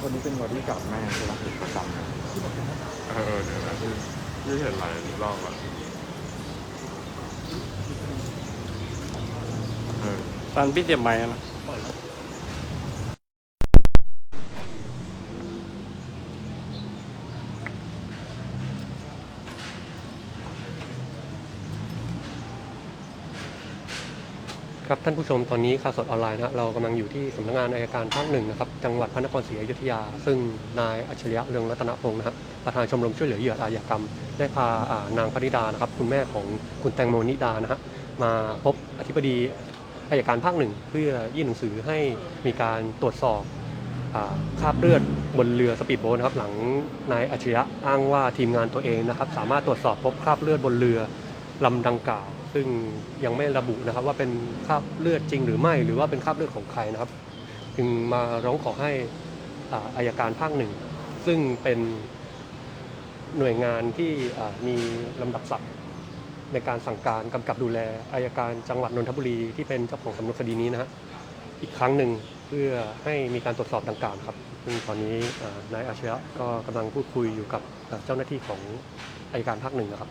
คนนี้เป็นบอดี้การ์ดแม่ใช่ไหมประจำนะเออเดี๋ยวนะที่ที่เห็นหลายรอบอะเออตอนพี่เจ็บไหมค์อะ ครับท่านผู้ชมตอนนี้ข่าวสดออนไลน์นะเรากำลังอยู่ที่สำนักงานอายการภาคหนึ่งนะครับจังหวัดพระนครศรีอยุธยา ซึ่งนายอัจฉริยะเรืองรัตนพงศ์นะครับประธานชมรมช่วยเหลือเหยื่ออาชญากรรม ได้พาานางพนิดานะครับคุณแม่ของคุณแตงโมนิดานะฮะมาพบอธิบดีอายการภาคหนึ่งเพื่อยื่นหนังสือให้มีการตรวจสอบคราบเลือดบนเรือสปีดโบ๊ทนะครับหลังนายอัจฉริยะอ้างว่าทีมงานตัวเองนะครับสามารถตรวจสอบพบคราบเลือดบนเรือ ลำดังกล่าว ซึ่งยังไม่ระบุนะครับว่าเป็นคราบเลือดจริงหรือไม่หรือว่าเป็นคราบเลือดของใครนะครับ จึงมาร้องขอให้อาอายการภาคหนึ่ง ซึ่งเป็นหน่วยงานที่มีลำดับศักดิ์ในการสั่งการกำกับดูแลอายการจังหวัดนนทบุรีที่เป็นเจ้าของสำนวนคดีนี้นะฮะอีกครั้งหนึ่งเพื่อให้มีการตรวจสอบดังกล่าวครับ ซึ่งตอนนี้นายอาชญะก็กำลังพูดคุยอยู่กับเจ้าหน้าที่ของอายการภาคหนึ่งนะครับ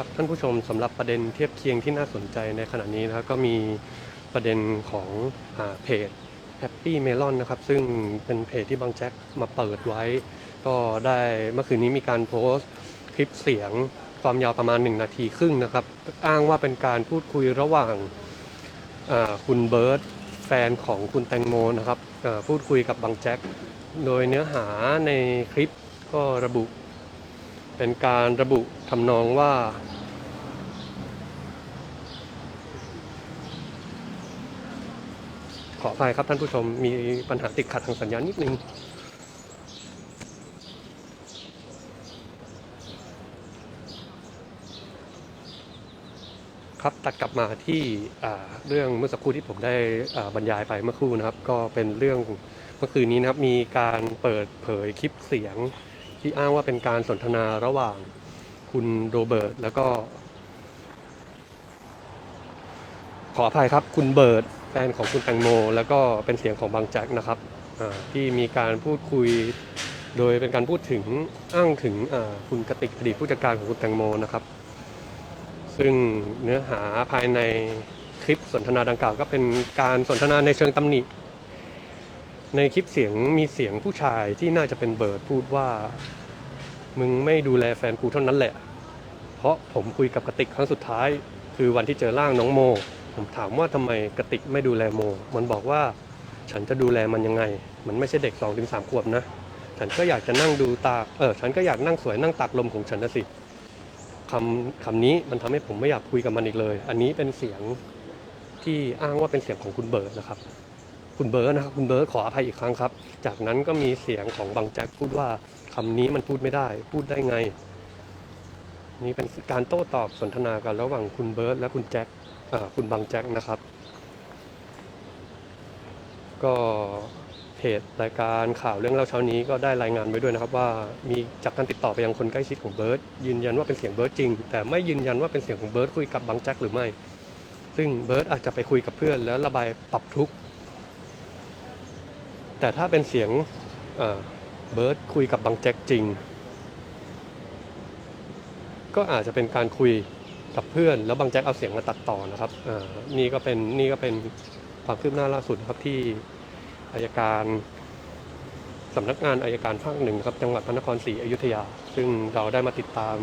ครับท่านผู้ชมสำหรับประเด็นเทียบเคียงที่น่าสนใจในขณะนี้นะครับก็มีประเด็นของอเพจ Happy Melon นะครับ ซึ่งเป็นเพจที่บางแจ็คมาเปิดไว้ ก็ได้เมื่อคืนนี้มีการโพสต์คลิปเสียงความยาวประมาณ 1 นาทีครึ่งนะครับ อ้างว่าเป็นการพูดคุยระหว่างคุณเบิร์ตแฟนของคุณแตงโมนะครับพูดคุยกับบางแจ็คโดยเนื้อหาในคลิปก็ระบุ เป็นการระบุทำนองว่า ขออภัยครับท่านผู้ชมมีปัญหาติดขัดทางสัญญาณนิดนึงครับตัดกลับมาที่เรื่องเมื่อสักครู่ที่ผมได้บรรยายไปเมื่อครู่นะครับ ก็เป็นเรื่องเมื่อคืนนี้นะครับมีการเปิดเผยคลิปเสียง ที่อ้างว่าเป็นการสนทนาระหว่างคุณโรเบิร์ตแล้วก็ ขออภัยครับคุณเบิร์ต แฟนของคุณแตงโม แล้วก็เป็นเสียงของบางแจ็คนะครับที่มีการพูดคุย โดยเป็นการพูดถึงอ้างถึงคุณกติกอดีตผู้จัดการของคุณแตงโมนะครับ ซึ่งเนื้อหาภายในคลิปสนทนาดังกล่าวก็เป็นการสนทนาในเชิงตำหนิ ในคลิปเสียงมีเสียงผู้ชายที่น่าจะเป็นเบิร์ดพูดว่า มึงไม่ดูแลแฟนกูเท่านั้นแหละ เพราะผมคุยกับกติกครั้งสุดท้าย คือวันที่เจอร่างน้องโม ผมถามว่าทำไมกติกไม่ดูแลโม มันบอกว่า ฉันจะดูแลมันยังไง มันไม่ใช่เด็ก2อถึงสขวบนะ ฉันก็อยากจะนั่งดูตา เออ ฉันก็อยากนั่งสวยนั่งตากลมของฉันนะสิคำคำนี้มันทำให้ผมไม่อยากคุยกับมันอีกเลย อันนี้เป็นเสียงที่อ้างว่าเป็นเสียงของคุณเบิร์ดนะครับ คุณเบิร์ดนะครับ คุณเบิร์ดขออภัยอีกครั้งครับ จากนั้นก็มีเสียงของบางแจ็คพูดว่าคำนี้มันพูดไม่ได้ พูดได้ไง นี่เป็นการโต้ตอบสนทนากันระหว่างคุณเบิร์ดและคุณแจ็ค คุณบางแจ็คนะครับ ก็เพจรายการข่าวเรื่องเล่าเช้านี้ก็ได้รายงานไว้ด้วยนะครับ ว่ามีจากการติดต่อไปยังคนใกล้ชิดของเบิร์ดยืนยันว่าเป็นเสียงเบิร์ดจริง แต่ไม่ยืนยันว่าเป็นเสียงของเบิร์ดคุยกับบางแจ็คหรือไม่ ซึ่งเบิร์ดอาจจะไปคุยกับเพื่อนแล้วระบายปรับทุกข์แต่ถ้าเป็นเสียงเบิร์ดคุยกับบางแจ็คจริง ก็อาจจะเป็นการคุย กับเพื่อน แล้วบางแจ็คเอาเสียงมาตัดต่อนะครับนี่ก็เป็นนี่ก็เป็นความคืบหน้าล่าสุดครับที่อายการสำนักงานอายการภาคหนึ่งครับจังหวัดพระนครศรีอยุธยา ซึ่งเราได้มาติดตาม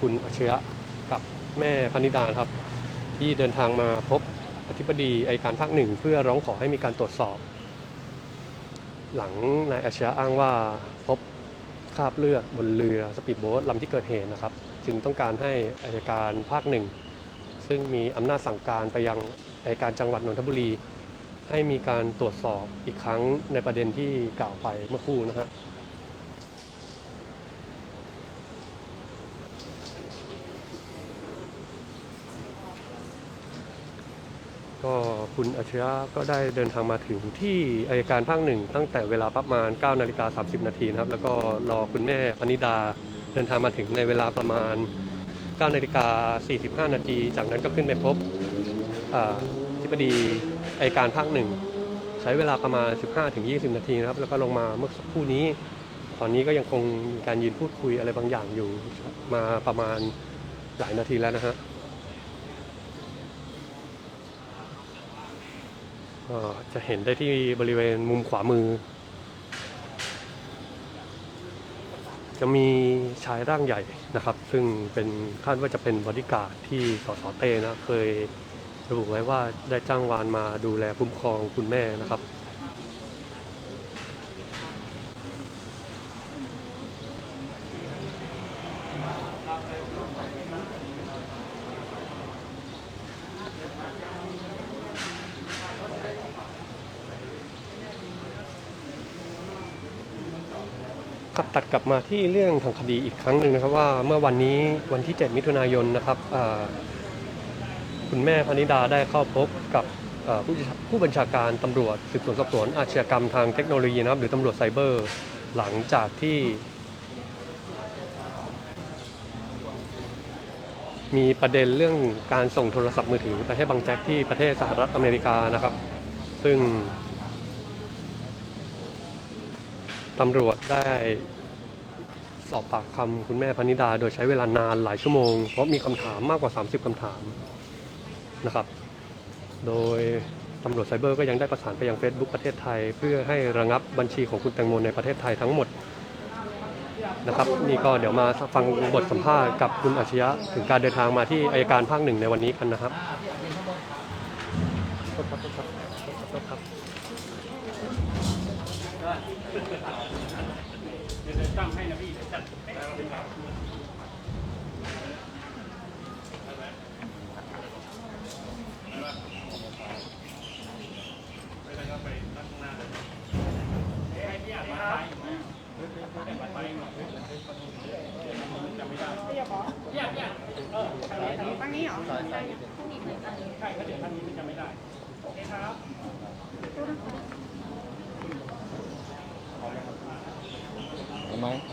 คุณอัจฉริยะกับแม่พนิดาครับ ที่เดินทางมาพบอธิบดีอายการภาคหนึ่งเพื่อร้องขอให้มีการตรวจสอบ หลังนายอัจฉริยะอ้างว่าพบคราบเลือดบนเรือสปีดโบ๊ทลำที่เกิดเหตุนะครับ จึงต้องการให้อายการภาคหนึ่งซึ่งมีอำนาจสั่งการไปยังอายการจังหวัดนนทบุรี ให้มีการตรวจสอบอีกครั้งในประเด็นที่กล่าวไปเมื่อครู่นะฮะก็ คุณอัจฉริยะก็ได้เดินทางมาถึงที่อายการภาคหนึ่งตั้งแต่เวลาประมาณ9นาฬิกา30 นาทีนะครับ แล้วก็รอคุณแม่พนิดาเดินทางมาถึงในเวลาประมาณ9นาฬิกา45 นาที จากนั้นก็ขึ้นไปพบอ่าที่ปดีอายการภาคหนึ่งใช้เวลาประมาณ 15-20 นาทีนะครับ แล้วก็ลงมาเมื่อสักครู่นี้ ตอนนี้ก็ยังคงมีการยืนพูดคุยอะไรบางอย่างอยู่มาประมาณหลายนาทีแล้วนะฮะ ก็จะเห็นได้ที่บริเวณมุมขวามือ จะมีชายร่างใหญ่นะครับ ซึ่งเป็นคาดว่าจะเป็นบริการที่สสเต้นะ เคยระบุไว้ว่าได้จ้างวานมาดูแลคุ้มครองคุณแม่นะครับ ตัดกลับมาที่เรื่องทางคดีอีกครั้งหนึ่งนะครับว่าเมื่อวันนี้วันที่ 7 มิถุนายนนะครับคุณแม่พนิดาได้เข้าพบกับผู้ผู้บัญชาการตำรวจสืบสวนสอบสวนอาชญากรรมทางเทคโนโลยีนะครับหรือตำรวจไซเบอร์ หลังจากที่ มีประเด็นเรื่องการส่งโทรศัพท์มือถือไปให้บังแจ็คที่ประเทศสหรัฐอเมริกานะครับ ซึ่งตำรวจได้ สอบปากคำคุณแม่พนิดา โดยใช้เวลานานหลายชั่วโมง เพราะมีคำถามมากกว่า 30คำถามนะครับ โดยตำรวจไซเบอร์ก็ยังได้ประสานไปยัง Facebook ประเทศไทย เพื่อให้ระงับบัญชีของคุณแตงโมในประเทศไทยทั้งหมดนะครับนี่ก็เดี๋ยวมาฟังบทสัมภาษณ์กับคุณอาชญะถึงการเดินทางมาที่อายการภาคหนึ่งในวันนี้กันนะครับโทษครับโทษครับโทษครับ ตั้งนี้เหรอเหรอใช่ใช่ผู้หญิงเหมือนกันใช่ถ้าเดี๋ยวท่านนี้มันจะไม่ได้ โอเคครับเห็นไหมโ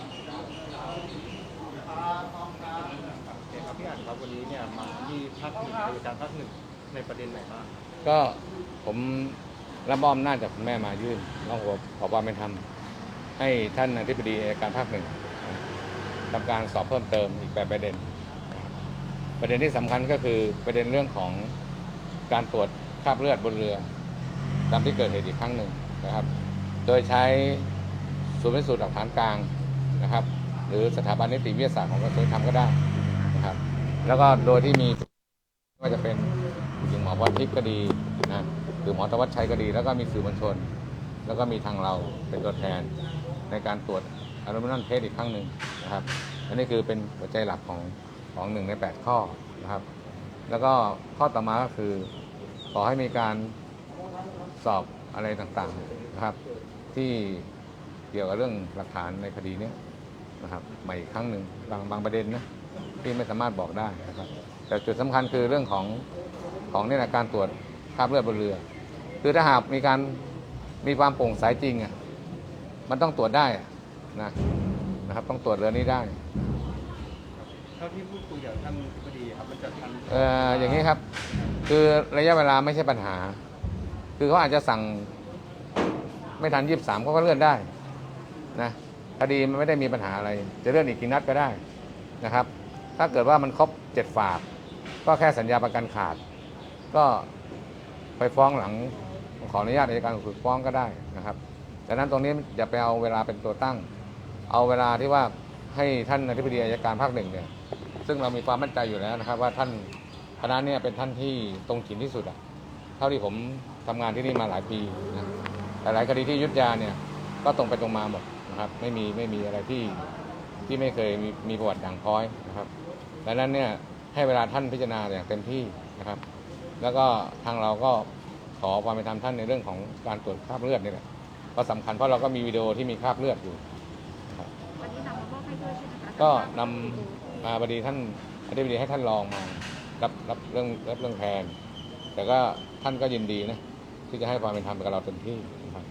อเคครับพี่อ่านครับวันนี้เนี่ยมาที่ภาคหนึ่งอายการภาคหนึ่งในประเด็นไหนบ้างก็ผมรับมอบอำนาจจากคุณแม่มายื่นร้องขอขอความเป็นธรรมให้ท่านอธิบดีอัยการภาคหนึ่งทำการสอบเพิ่มเติมอีกแปดประเด็น ประเด็นที่สำคัญก็คือประเด็นเรื่องของการตรวจคราบเลือดบนเรือตามที่เกิดเหตุอีกครั้งหนึ่งนะครับ โดยใช้ศูนย์พิสูจน์หลักฐานกลางนะครับ หรือสถาบันนิติวิทยาศาสตร์ของกระทรวงธรรมก็ได้นะครับ แล้วก็โดยที่มีไม่ว่าจะเป็นหญิงหมอวัดทิพย์ก็ดีนะหรือหมอธวัชชัยก็ดี แล้วก็มีสื่อมวลชน แล้วก็มีทางเราเป็นตัวแทนในการตรวจอนุมัติเพศอีกครั้งหนึ่งนะครับอันนี้คือเป็นหัวใจหลักของ ของหนึ่งใน 8 ข้อนะครับ แล้วก็ข้อต่อมาก็คือ ขอให้มีการสอบอะไรต่างๆนะครับ ที่เกี่ยวกับเรื่องหลักฐานในคดีนี้นะครับใหม่อีกครั้งหนึ่งบางบางประเด็นนะที่ไม่สามารถบอกได้นะครับ แต่จุดสำคัญคือเรื่องของของเนี่ยนะการตรวจคราบเลือดบนเรือ คือถ้าหากมีการมีความโปร่งใสจริงอะมันต้องตรวจได้นะนะครับ ต้องตรวจเรือนี้ได้ เท่าที่พูดคุยกับท่านอธิบดีครับมันจะทันเอ่ออย่างนี้ครับ คือระยะเวลาไม่ใช่ปัญหา คือเขาอาจจะสั่งไม่ทันยี่สามเขาก็เลื่อนได้นะคดีมันไม่ได้มีปัญหาอะไร จะเลื่อนอีกกี่นัดก็ได้นะครับ ถ้าเกิดว่ามันครบเจ็ดฝาก ก็แค่สัญญาประกันขาด ก็ไปฟ้องหลังขออนุญาตอัยการสูงสุดฟ้องก็ได้นะครับดังนั้นตรงนี้อย่าไปเอาเวลาเป็นตัวตั้ง เอาเวลาที่ว่าให้ท่านอธิบดีอัยการภาคหนึ่งเนี่ย ซึ่งเรามีความมั่นใจอยู่แล้วนะครับ ว่าท่านคณะเนี่ยเป็นท่านที่ตรงจิตที่สุดอะเท่าที่ผมทำงานที่นี่มาหลายปีนะแต่หลายคดีที่อยุทธยาเนี่ยก็ตรงไปตรงมาหมดนะครับ ไม่มีไม่มีอะไรที่ที่ไม่เคยมีมีประวัติด่างพร้อยนะครับดังนั้นเนี่ยให้เวลาท่านพิจารณาอย่างเต็มที่นะครับ แล้วก็ทางเราก็ขอความเป็นธรรมท่านในเรื่องของการตรวจคราบเลือดนี่แหละก็สำคัญเพราะเราก็มีวิดีโอที่มีคราบเลือดอยู่วันนี้นำมา มอบให้ด้วยใช่ไหมคะก็นำมาบดีท่านอธิบดีให้ท่านรองมารับรับเรื่องรับเรื่องแทน แต่ก็ท่านก็ยินดีนะที่จะให้ความเป็นธรรมกับเราเต็มที่นะครับ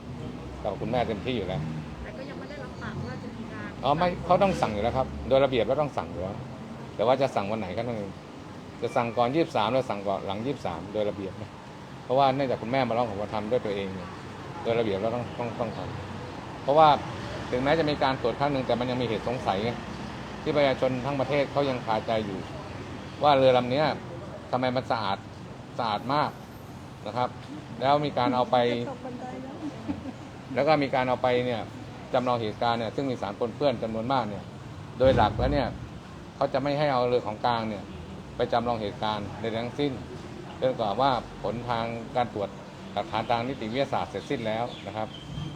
กับคุณแม่เต็มที่อยู่แล้วแต่ก็ยังไม่ได้รับปากว่าจะมีการอ๋อไม่เขาต้องสั่งอยู่แล้วครับ โดยระเบียบแล้วต้องสั่งอยู่แล้วแต่ว่าจะสั่งวันไหนก็นั่นเองจะสั่งก่อนยี่สามแล้วสั่งก่อนหลังยี่สามโดยระเบียบนะเพราะว่าเนื่องจากคุณแม่มาร้องขอความทำด้วยตัวเองเนี่ยโดยระเบียบเราต้องต้องต้องทำเพราะว่าถึงแม้จะมีการตรวจครั้งหนึ่งแต่มันยังมีเหตุสงสัยไง ที่ประชาชนทั้งประเทศเขายังคาใจอยู่ ว่าเรือลำเนี้ยทำไมมันสะอาดสะอาดมากนะครับ แล้วมีการเอาไป แล้วก็มีการเอาไปเนี่ยจำลองเหตุการณ์เนี่ยซึ่งมีสารปนเปื้อนจำนวนมากเนี่ย โดยหลักแล้วเนี่ยเขาจะไม่ให้เอาเรือของกลางเนี่ย ไปจำลองเหตุการณ์ในทั้งสิ้นจนกว่าว่าผลทางการตรวจหลักฐานทางนิติวิทยาศาสตร์เสร็จสิ้นแล้วนะครับ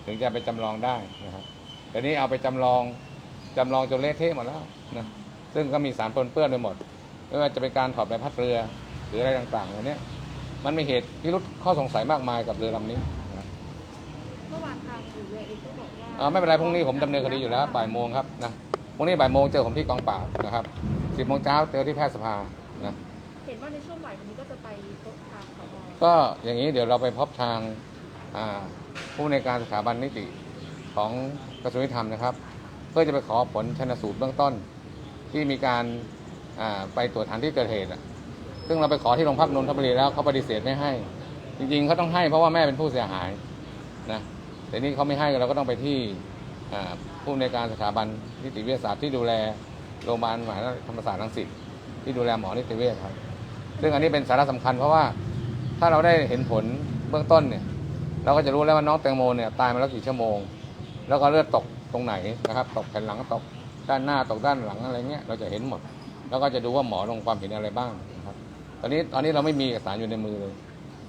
ถึงจะไปจำลองได้นะครับแต่นี้เอาไปจำลองจำลองจนเละเทะหมดแล้ว นะซึ่งก็มีสารปนเปื้อนไปหมดไม่ว่าจะเป็นการถอดใบพัดเรือหรืออะไรต่างๆเหล่านี้มันมีเหตุพิรุษข้อสงสัยมากมายกับเรือลำนี้นะครับเมื่อวานทางอู่เรือเองก็บอกว่าอ่าไม่เป็นไรพรุ่งนี้ผมดำเนินคดีอยู่แล้วบ่ายโมงครับนะพรุ่งนี้บ่ายโมงเจอผมที่กองปราบนะครับสิบโมงเช้าเจอที่แพทยสภานะเห็นว่าในช่วงบ่ายวันนี้ก็จะไปพบทางสบก็อย่างนี้เดี๋ยวเราไปพบทางอ่าผู้ในวยการสถาบันนิติของกระทรวงยุติธรรมนะครับ เพื่อจะไปขอผลชนสูตรเบื้องต้น ที่มีการไปตรวจฐานที่เกิดเหตุซึ่งเราไปขอที่โรงพักนนทบุรีแล้วเขาปฏิเสธไม่ให้ จริงๆเขาต้องให้เพราะว่าแม่เป็นผู้เสียหายนะแต่นี่เขาไม่ให้เราก็ต้องไปที่ผู้ในการสถาบันนิติวิทยาศาสตร์ที่ดูแลโรงพยาบาลมหาธรรมศาสตร์รังสิตที่ดูแลหมอนิติเวชครับ ซึ่งอันนี้เป็นสาระสำคัญเพราะว่าถ้าเราได้เห็นผลเบื้องต้นเนี่ย เราก็จะรู้แล้วว่าน้องแตงโมเนี่ยตายมาแล้วกี่ชั่วโมง แล้วก็เลือดตกตรงไหนนะครับ ตกแผ่นหลังตก ด้านหน้าตกด้านหลังอะไรเงี้ยเราจะเห็นหมด แล้วก็จะดูว่าหมอลงความเห็นอะไรบ้างนะครับ ตอนนี้ตอนนี้เราไม่มีเอกสารอยู่ในมือเลย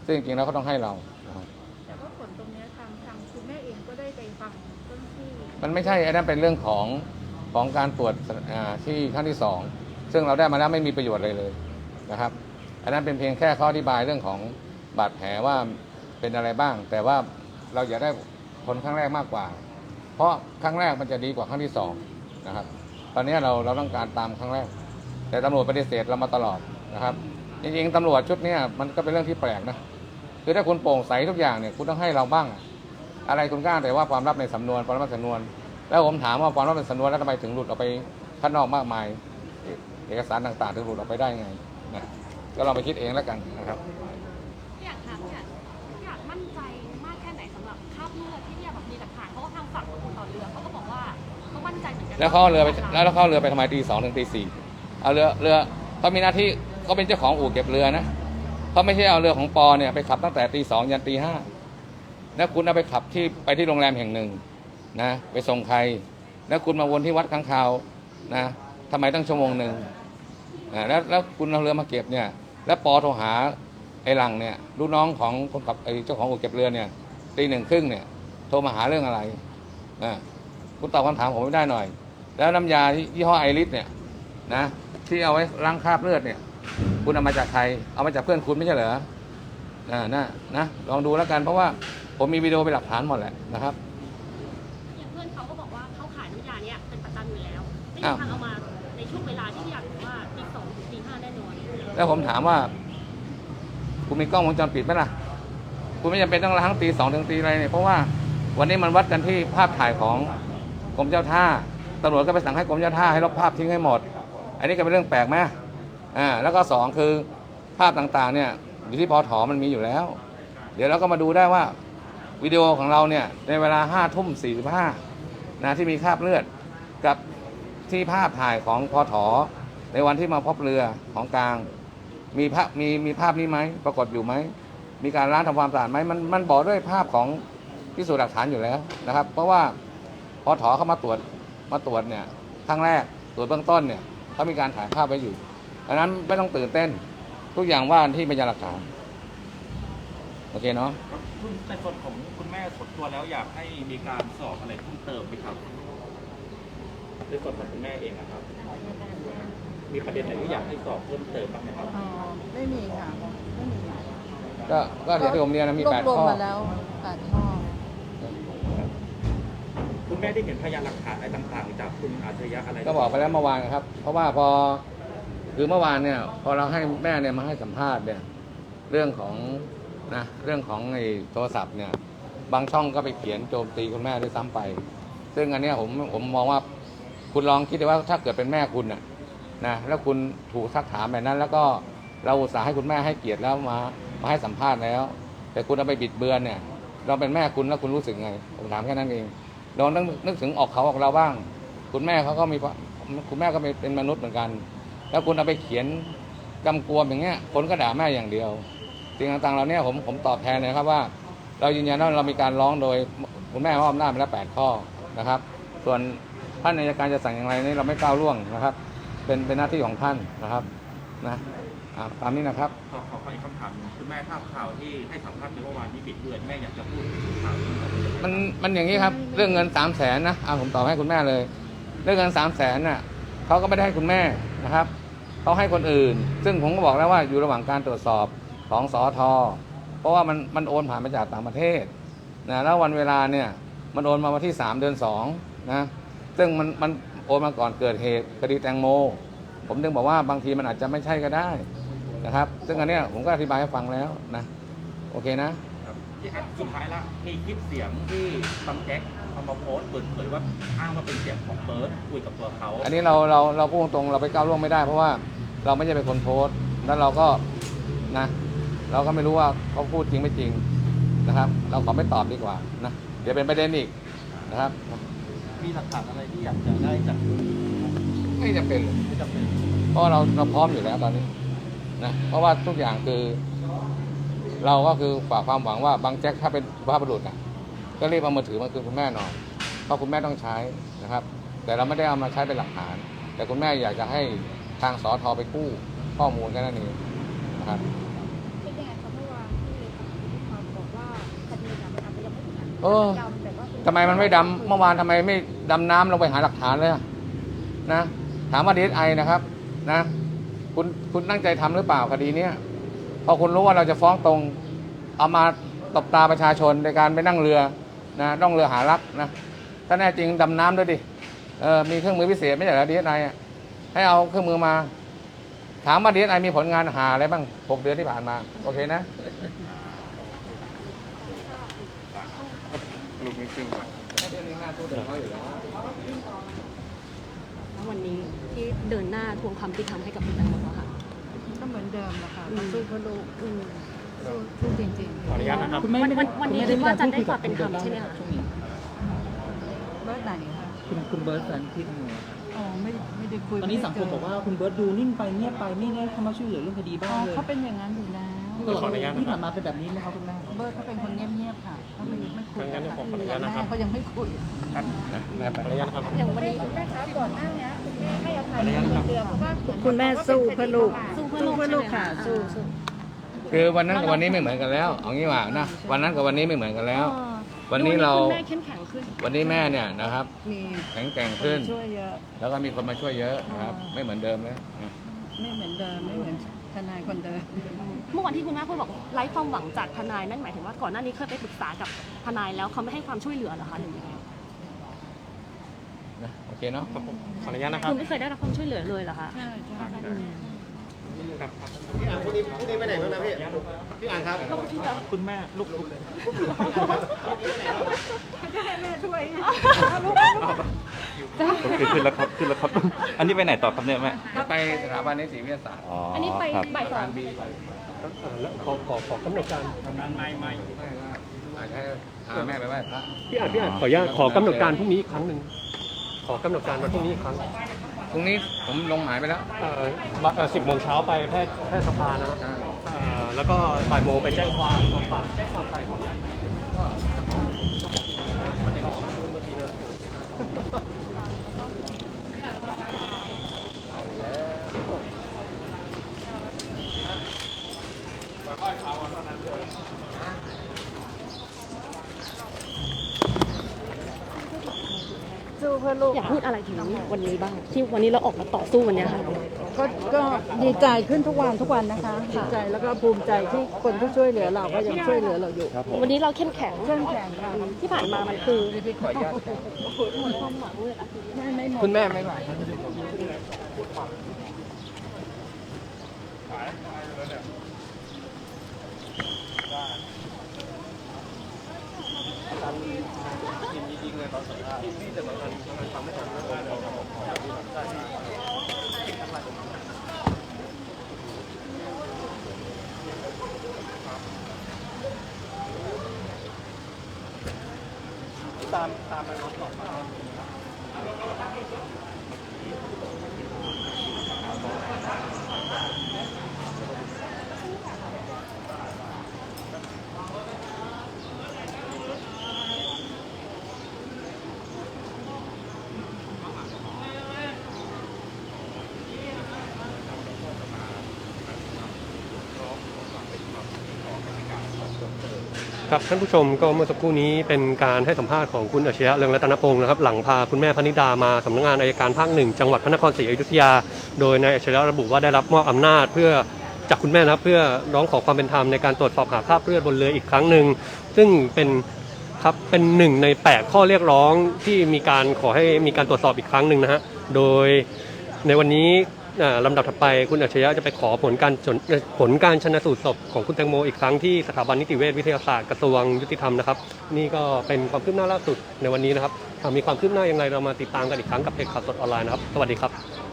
ซึ่งจริงๆแล้วเขาต้องให้เรานะครับแต่ว่าผลตรงเนี้ยทางทางคุณแม่เองก็ได้ไปฟังเจ้าหน้าที่มันไม่ใช่อันนั้นเป็นเรื่องของของการตรวจอ่าที่ขั้นที่สองซึ่งเราได้มาแล้วไม่มีประโยชน์เลยเลยนะครับ อันนั้นเป็นเพียงแค่ข้ออธิบายเรื่องของบาดแผลว่าเป็นอะไรบ้าง แต่ว่าเราอยากได้ผลครั้งแรกมากกว่า เพราะครั้งแรกมันจะดีกว่าครั้งที่สอง นะครับ ตอนนี้เราเราต้องการตามครั้งแรก แต่ตำรวจปฏิเสธเรามาตลอดนะครับ จริงๆตำรวจชุดนี้มันก็เป็นเรื่องที่แปลกนะคือถ้าคุณโปร่งใสทุกอย่างเนี่ยคุณต้องให้เราบ้างอะอะไรคุณกล้าแต่ว่าความลับในสำนวนความลับในสำนวน แล้วผมถามว่าความลับในสำนวนแล้วทำไมถึงหลุดออกไปข้างนอกมากมาย เอกสารต่างๆถึงหลุดออกไปได้ไงนะก็ลองไปคิดเองแล้วกันนะครับ แล้วเขาเอาเรือไปแล้วเขาเอาเรือไปทำไมตีสองถึงตีสี่เอาเรือเรือเขามีหน้าที่เขาเป็นเจ้าของอู่เก็บเรือนะเขาไม่ใช่เอาเรือของปอเนี่ยไปขับตั้งแต่ตีสองยันตีห้าแล้วคุณเอาไปขับที่ไปที่โรงแรมแห่งหนึ่งนะไปส่งใคร แล้วคุณมาวนที่วัดข้างคาวนะทำไมตั้งชั่วโมงหนึ่งอ่าแล้วแล้วคุณเอาเรือมาเก็บเนี่ย แล้วปอโทรหาไอ้หลังเนี่ยลูกน้องของคนขับไอ้เจ้าของอู่เก็บเรือเนี่ยตีหนึ่งครึ่งเนี่ยโทรมาหาเรื่องอะไรอ่าคุณตอบคำถามผมไม่ได้หน่อย แล้วน้ำยายี่ห้อไอริสเนี่ยนะที่เอาไว้ล้างคราบเลือดเนี่ย คุณเอามาจากใครเอามาจากเพื่อนคุณไม่ใช่เหรออ่านะนะลองดูแล้วกันเพราะว่าผมมีวิดีโอเป็นหลักฐานหมดแหละนะครับอย่างเพื่อนเขาก็บอกว่าเขาขายน้ำยาเนี้ยเป็นประจำอยู่แล้วไม่มีอ้าวทางเอามาในช่วงเวลาที่อยากบอกว่าตีสองถึงตีห้าแน่นอนแล้วผมถามว่า คุณมีกล้องวงจรปิดไหมล่ะ คุณไม่จำเป็นต้องล้างตีสองถึงตีอะไรเนี่ยเพราะว่าวันนี้มันวัดกันที่ภาพถ่ายของกรมเจ้าท่า ตำรวจก็ไปสั่งให้กรมเจ้าท่าให้ลบภาพทิ้งให้หมด อันนี้ก็เป็นเรื่องแปลกไหมอ่าแล้วก็สองคือภาพต่างๆเนี่ยอยู่ที่ปอถอมันมีอยู่แล้ว เดี๋ยวเราก็มาดูได้ว่าวิดีโอของเราเนี่ยในเวลาห้าทุ่มสี่สิบห้านะที่มีคราบเลือดกับที่ภาพถ่ายของพอถอในวันที่มาพบเรือของกลาง มีภาพมีมีภาพนี้ไหมปรากฏอยู่ไหมมีการล้างทำความสะอาดไหมมันมันบอกด้วยภาพของพิสูจน์หลักฐานอยู่แล้วนะครับ เพราะว่าพอถอเข้ามาตรวจ มาตรวจเนี่ยครั้งแรกตรวจเบื้องต้นเนี่ยเขามีการถ่ายภาพไว้อยู่ดังนั้นไม่ต้องตื่นเต้น ทุกอย่างว่าที่พยานหลักฐานโอเคเนาะในส่วนของคุณแม่ส่วนตัวแล้วอยากให้มีการสอบอะไรเพิ่มเติมไหมครับในส่วนของคุณแม่เองนะครับ มีประเด็นไหนที่อยากให้สอบเพิ่มเติมบ้างไหมครับอ๋อไม่มีค่ะไม่มีค่ะก็ก็อย่างที่ผมเรียนนะมีแปดรวบรวข้อมาแล้วแปดข้อคุณ แม่ได้เห็นพยานหลักฐานอะไรต่างๆ จากคุณอาชญะอะไรก็บอกไปแล้วเมื่อวานครับ เพราะว่าพอคือเมื่อวานเนี่ย พอเราให้แม่เนี่ยมาให้สัมภาษณ์เนี่ย เรื่องของนะเรื่องของไอ้โทรศัพท์เนี่ย บางช่องก็ไปเขียนโจมตีคุณแม่ด้วยซ้ำไป ซึ่งอันเนี้ยผมผมมองว่าคุณลองคิดดูว่าถ้าเกิดเป็นแม่คุณน่ะนะแล้วคุณถูกซักถามแบบนั้น แล้วก็เราอุตส่าห์ให้คุณแม่ให้เกียรติแล้วมามาให้สัมภาษณ์แล้ว แต่คุณเอาไปบิดเบือนเนี่ย เราเป็นแม่คุณแล้วคุณรู้สึกไงผมถามแค่นั้นเอง ลองนึกนึกถึงออกเขาออกเราบ้าง คุณแม่เขาก็มีคุณแม่ก็เป็นมนุษย์เหมือนกัน แล้วคุณเอาไปเขียนกำกวมอย่างเงี้ย คนก็ด่าแม่อย่างเดียวสิ่งต่างๆเราเนี่ยผมผมตอบแทนเลยครับว่า เรายืนยันว่าเรามีการร้องโดยคุณแม่มอบอำนาจไปแล้วแปดข้อนะครับ ส่วนท่านอัยการจะสั่งอย่างไรนี่เราไม่ก้าวล่วงนะครับ เป็นเป็นหน้าที่ของท่านนะครับนะ อ่าตามนี้นะครับขอขอขออีกคำถามหนึ่งคุณแม่ทราบข่าวที่ให้สัมภาษณ์ในเมื่อวานนี้บิดเบือนแม่อยากจะพูดถึงข่าวนี้ครับมันมันอย่างนี้ครับ เรื่องเงินสามแสนนะเอาผมตอบให้คุณแม่เลย เรื่องเงินสามแสนน่ะเขาก็ไม่ได้ให้คุณแม่นะครับเขาให้คนอื่น ซึ่งผมก็บอกแล้วว่าอยู่ระหว่างการตรวจสอบของสอทอเพราะว่ามันมันโอนผ่านมาจากต่างประเทศนะแล้ววันเวลาเนี่ยมันโอนมาวันที่สามเดือนสองนะซึ่งมันมันโอนมาก่อนเกิดเหตุคดีแตงโม ผมถึงบอกว่าบางทีมันอาจจะไม่ใช่ก็ได้ นะครับ ซึ่งอันเนี้ยผมก็อธิบายให้ฟังแล้วนะโอเคนะ ครับสุดท้ายละมีคลิปเสียงที่บังแจ็คเอามาโพสต์เปิดเผยว่าอ้างว่าเป็นเสียงของเบิร์ดคุยกับตัวเขาอันนี้เราเราเราพูดตรงๆเราไปก้าวล่วงไม่ได้เพราะว่าเราไม่ใช่เป็นคนโพสต์แล้วเราก็นะ เราก็ไม่รู้ว่าเขาพูดจริงไม่จริงนะครับ เราขอไม่ตอบดีกว่านะเดี๋ยวเป็นประเด็นอีกนะครับ มีหลักฐานอะไรที่อยากจะได้จากไม่จำเป็นเลยไม่จำเป็น เพราะเราเราพร้อมอยู่แล้วตอนนี้ นะเพราะว่าทุกอย่างคือ เราก็คือฝากความหวังว่าบางแจ็คถ้าเป็นสุภาพบุรุษอะ ก็รีบเอามือถือมาคืนคุณแม่หน่อยเพราะคุณแม่ต้องใช้นะครับ แต่เราไม่ได้เอามาใช้เป็นหลักฐาน แต่คุณแม่อยากจะให้ทางสอทอไปกู้ข้อมูลแค่นั้นเองนะครับเป็นยังไงคะเมื่อวานที่เลขาธิการบอกว่าคดีเนี่ยมันอาจจะยังไม่ถึงขั้นเออดำแต่ว่าคือทำไมมันไม่ดำเมื่อวานทำไมไม่ดำน้ำลงไปหาหลักฐานเลยอะนะ ถามว่าดีไอนะครับ นะ คุณคุณตั้งใจทำหรือเปล่าคดีเนี้ยพอคุณรู้ว่าเราจะฟ้องตรง เอามาตบตาประชาชนในการไปนั่งเรือนะน่องเรือหารักนะถ้าแน่จริงดำน้ำด้วยดิเออมีเครื่องมือพิเศษไม่ใช่หรอดีไอให้เอาเครื่องมือมา ถามว่าดีไอมีผลงานหาอะไรบ้างหกเดือนที่ผ่านมา โอเคนะลูกไม่ขึ้นมา แล้ววันนี้ที่เดินหน้าทวงความยุติธรรมให้กับคุณแตงโมอะค่ะ ก็เหมือนเดิมแหละค่ะมาสู้เพื่อลูกสู้สู้จริงๆขออนุญาตนะครับวันวันวันนี้คิดว่าจะได้ความเป็นธรรมใช่ไหมคะเบิร์ดไหนคะคุณคุณเบิร์ตสันที่หนูอ๋อไม่ไม่ได้คุยตอนนี้สังคมบอกว่าคุณเบิร์ตดูนิ่งไปเงียบไปไม่ได้เข้ามาช่วยเหลือเรื่องคดีอ๋บ้าองเลยเขาเป็นอย่างนั้นอยู่ แล้วตลอดที่ผ่านมาเป็นแบบนี้ไหมครับคุณแม่เบิร์ดเขาเป็นคนเงียบๆค่ะเขาไม่ไม่คุยงั้นเดี๋ยวผมขออนุญาตแม่นะครับเขายังไม่คุยขออนุญาตนะครับอย่างวันนี้คุณแม่คะก่อนหน้านี้คุณแม่ให้อภัยเดือนเพราะว่าคุณแม่สู้เพื่อลูกสู้เพื่อลูกเพื่อลูกใช่ไหมค่ะสู้สู้คือวันนั้นกับวันนี้ไม่เหมือนกันแล้วเอางี้ว่านะวันนั้นกับวันนี้ไม่เหมือนกันแล้ว วันนี้เราคุณแม่เข้มแข็งขึ้นวันนี้แม่เนี่ยนะครับมีแข็งแกร่งคขึ้นนช่วยเยอะแล้วก็มีคนมาช่วยเยอะนะครับอ่าไม่เหมือนเดิมแล้วนะไม่เหมือนเดิมไม่เหมือน ทนายคนเดิมเมื่อวันที่คุณแม่พูดบอกไร้ความหวังจากทนายนั่นหมายถึงว่าก่อนหน้านี้เคยไปปรึกษากับทนายแล้วเขาไม่ให้ความช่วยเหลือเหรอคะหรือยังไงนะโอเคเนาะขออนุญาตนะครับคุณไม่เคยได้รับความช่วยเหลือเลยเหรอคะใช่ใช่คุณแม่ลูกลูก โอเคขึ้นแล้วครับขึ้นแล้วครับ อันนี้ไปไหนต่อครับเนี่ยแม่จะไปสถาบันนิติวิทยาศาสตร์อ๋ออันนี้ไปครับบ่ายสองบีเอ่อแล้วขอขอขอกำหนดการอาจจะให้พาแม่ไปไหว้พระพี่อาจพี่อาจขออนุญาตขอกำหนดการพรุ่งนี้อีกครั้งหนึ่งขอกำหนดการวันพรุ่งนี้อีกครั้งพรุ่งนี้ผมลงหมายไปแล้วเอ่อสิบโมงเช้าไปแพทย์แพทย์สภานะครับเอ่อแล้วก็บ่ายโมงไปแจ้งความกองปราบแจ้งความใครของใหญ่ สู้เพื่อ ลูกอยากพูดอะไรถึงวันนี้บ้าง ที่วันนี้เราออกมาต่อสู้วันเนี้ยค่ะ ก็ก็ดีใจขึ้นทุกวันทุกวันนะคะดีใจแล้วก็ภูมิใจที่คนที่ช่วยเหลือเราก็ยังช่วยเหลือเราอยู่วันนี้เราเข้มแข็งเข้มแข็งค่ะที่ผ่านมามันคือขออนุญาตไม่ไม่หมดคุ ตามตามไปรถต่อ ครับท่านผู้ชมก็เมื่อสักครู่นี้เป็นการให้สัมภาษณ์ของคุณอัจฉริยะเรืองรัตนพงศ์นะครับหลังพาคุณแม่พนิดามาสำนักงานอายการภาคหนึ่งจังหวัดพระนครศรีอยุธยา โดยนายอัจฉริยะระบุว่าได้รับมอบอำนาจเพื่อจากคุณแม่นะครับเพื่อร้องขอความเป็นธรรมในการตรวจสอบหาคราบเลือดบนเรืออีกครั้งหนึ่งซึ่งเป็นครับเป็นหนึ่งในแปดข้อเรียกร้องที่มีการขอให้มีการตรวจสอบอีกครั้งหนึ่งนะฮะโดยในวันนี้ ลำดับถัดไปคุณอัจฉริยะจะไปขอผลการผลการชนสูตรศพของคุณแตงโมอีกครั้งที่สถาบันนิติเวชวิทยาศาสตร์กระทรวงยุติธรรมนะครับ นี่ก็เป็นความคืบหน้าล่าสุดในวันนี้นะครับหากมีความคืบหน้าอย่างไรเรามาติดตามกันอีกครั้งกับเพจข่าวสดออนไลน์นะครับ สวัสดีครับ